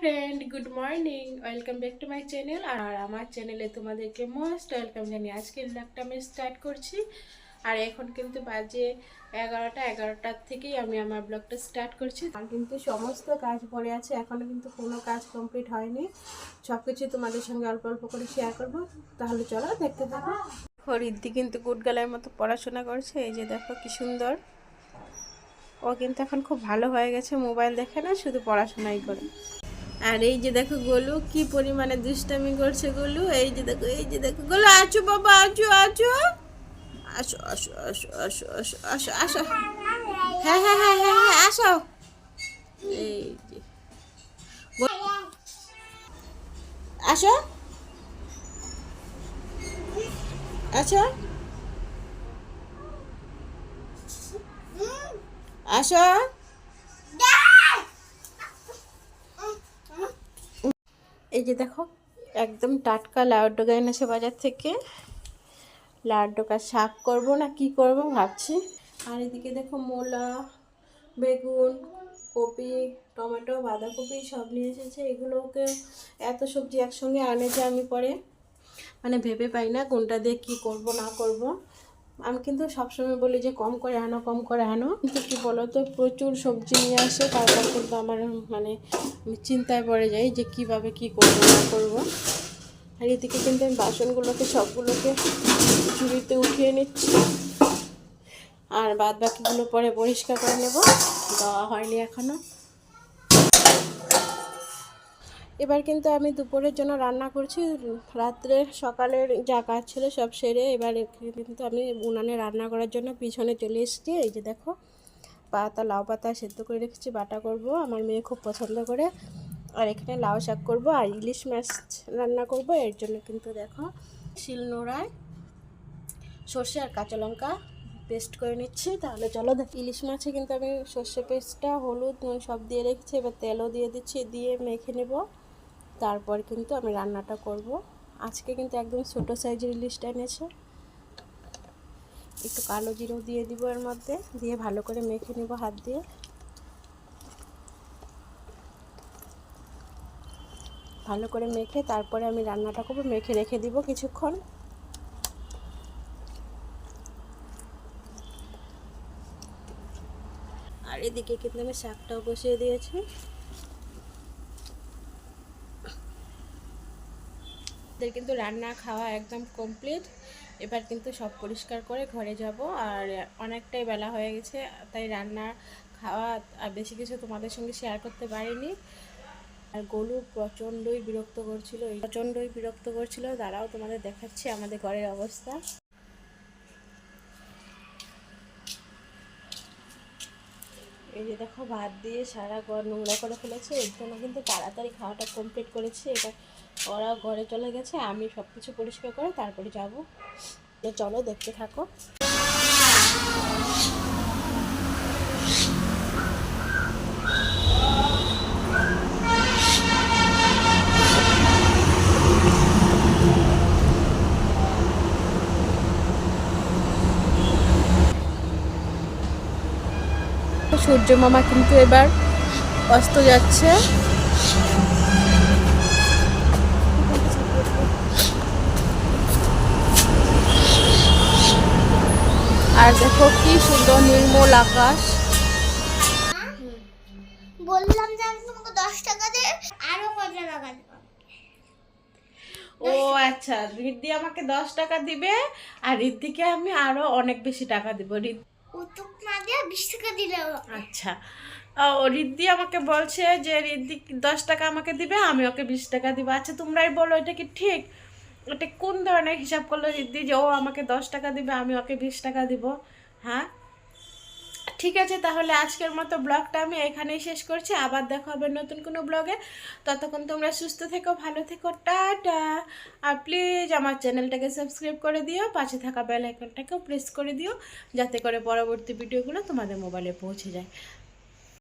Friend good morning welcome back to my channel আর আমার চ্যানেলে তোমাদেরকে মোস্ট ওয়েলকাম জানিয়ে আজকের ব্লগটা আমি স্টার্ট করছি। আর এখন কিন্তু বাজে এগারোটা, এগারোটার থেকেই আমি আমার ব্লগটা স্টার্ট করছি। আর কিন্তু সমস্ত কাজ পড়ে আছে এখনও কিন্তু কোনো কাজ কমপ্লিট হয়নি। সব কিছু তোমাদের সঙ্গে অল্প অল্প করে শেয়ার করব। তাহলে চলো দেখতে থাকো। হরিদ্দি কিন্তু গুডগালের মতো পড়াশোনা করছে। এই যে দেখো কি সুন্দর। ও কিন্তু এখন খুব ভালো হয়ে গেছে, মোবাইল দেখে না, শুধু পড়াশোনাই করে। আর এই যে দেখো গোলু, কি পরিমাণে দুষ্টামি করছে গোলু, এই যে দেখো, এই যে দেখো, গোলু আছো বাবা, আছো আছো। আসো আসো আসো আসো আসো আসো আসো। হ্যাঁ হ্যাঁ হ্যাঁ হ্যাঁ হ্যাঁ আসো। এই যে। আসো। আসো। আসো। এই যে দেখো, একদম টাটকা লাউডোকা এনেছে বাজার থেকে। লাউডোকা শাক করব না, কি করব ভাবছি। আর এদিকে দেখো মূলা, বেগুন, কপি, টমেটো, বাঁধাকপি সব নিয়ে এসেছে। এগুলোকে এত সবজি একসঙ্গে আনে যে আমি পরে মানে ভেবে পাই না কোনটা দিয়ে কী করব, না করব। আমি কিন্তু সবসময় বলি যে কম করে আনো, কম করে আনো। কিন্তু কী বলো তো প্রচুর সবজি নিয়ে আসে, তারপর কিন্তু আমার মানে চিন্তায় পড়ে যাই যে কীভাবে কি করব, না করব। আর এদিকে কিন্তু আমি বাসনগুলোকে, সবগুলোকে চুরিতে উঠিয়ে নিচ্ছি। আর বাদ বাকিগুলো পরে পরিষ্কার করে নেব। দেওয়া হয়নি এখনও এবার কিন্তু আমি দুপুরের জন্য রান্না করছি। রাত্রে সকালের যা কাজ ছিল সব সেরে এবার কিন্তু আমি উনানে রান্না করার জন্য পিছনে চলে এসেছি। এই যে দেখো, পাতা, লাউ পাতা সেদ্ধ করে রেখেছি, বাটা করব। আমার মেয়ে খুব পছন্দ করে। আর এখানে লাউ শাক করব আর ইলিশ মাছ রান্না করব। এর জন্য কিন্তু দেখো শিল নোড়ায় সর্ষে আর কাঁচা লঙ্কা পেস্ট করে নিচ্ছি। তাহলে চলো দেখ ইলিশ মাছে কিন্তু আমি সর্ষে পেস্টটা হলুদ সব দিয়ে রেখেছি। এবার তেলও দিয়ে দিচ্ছি, দিয়ে মেখে নেব। তারপর কিন্তু আমি রান্নাটা করব। আজকে কিন্তু একদম ছোটো সাইজের ইলিশটা এনেছে। একটু কালো জিরো দিয়ে দিব এর মধ্যে, দিয়ে ভালো করে মেখে নেব হাত দিয়ে। ভালো করে মেখে তারপরে আমি রান্নাটা করব, মেখে রেখে দিব কিছুক্ষণ। আর এদিকে কিন্তু আমি শাকটাও বসিয়ে দিয়েছি। আমাদের কিন্তু রান্না খাওয়া একদম কমপ্লিট এবার কিন্তু সব পরিষ্কার করে ঘরে যাব। আর অনেকটাই বেলা হয়ে গেছে, তাই রান্না, খাওয়া আর বেশি কিছু তোমাদের সঙ্গে শেয়ার করতে পারিনি। আর গোলু প্রচণ্ডই বিরক্ত করছিল প্রচণ্ডই বিরক্ত করছিল। তারাও তোমাদের দেখাচ্ছি আমাদের ঘরের অবস্থা। এই যে দেখো, ভাত দিয়ে সারা ঘর নোংরা করে ফেলেছে, এর জন্য কিন্তু তাড়াতাড়ি খাওয়াটা কমপ্লিট করেছে। এবার ওরা ঘরে চলে গেছে, আমি সব কিছু পরিষ্কার করে তারপরে যাব। চলো দেখতে থাকো। সূর্য মামা কিন্তু এবার অস্ত যাচ্ছে। আর দেখো কি সুন্দর নির্মল আকাশ। বললাম যে আমি তোমাকে দশ টাকা দে আরও কত টাকা ও আচ্ছা রিদ্ধি আমাকে দশ টাকা দিবে আর রিদ্ধিকে আমি আরও অনেক বেশি টাকা দিব। রিদ্ধি উত্তর না দিয়ে বিশ টাকা দিলেও আচ্ছা ও রিদ্ধি আমাকে বলছে যে রিদ্ধি দশ টাকা আমাকে দিবে, আমি ওকে বিশ টাকা দিব। আচ্ছা তোমরাই বলো, এটা কি ঠিক? এটা কোন ধরনের হিসাব করল রিদ্ধি যে, ও আমাকে দশ টাকা দিবে, আমি ওকে বিশ টাকা দিব? হ্যাঁ? ঠিক আছে, তাহলে আজকের মতো ব্লগটা আমি এখানেই শেষ করছি। আবার দেখা হবে নতুন কোনো ব্লগে। ততক্ষণ তোমরা সুস্থ থেকো, ভালো থেকো, টাটা। আর প্লিজ আমার চ্যানেলটাকে সাবস্ক্রাইব করে দিও, পাশে থাকা বেল আইকনটাকেও প্রেস করে দিও, যাতে করে পরবর্তী ভিডিওগুলো তোমাদের মোবাইলে পৌঁছে যায়।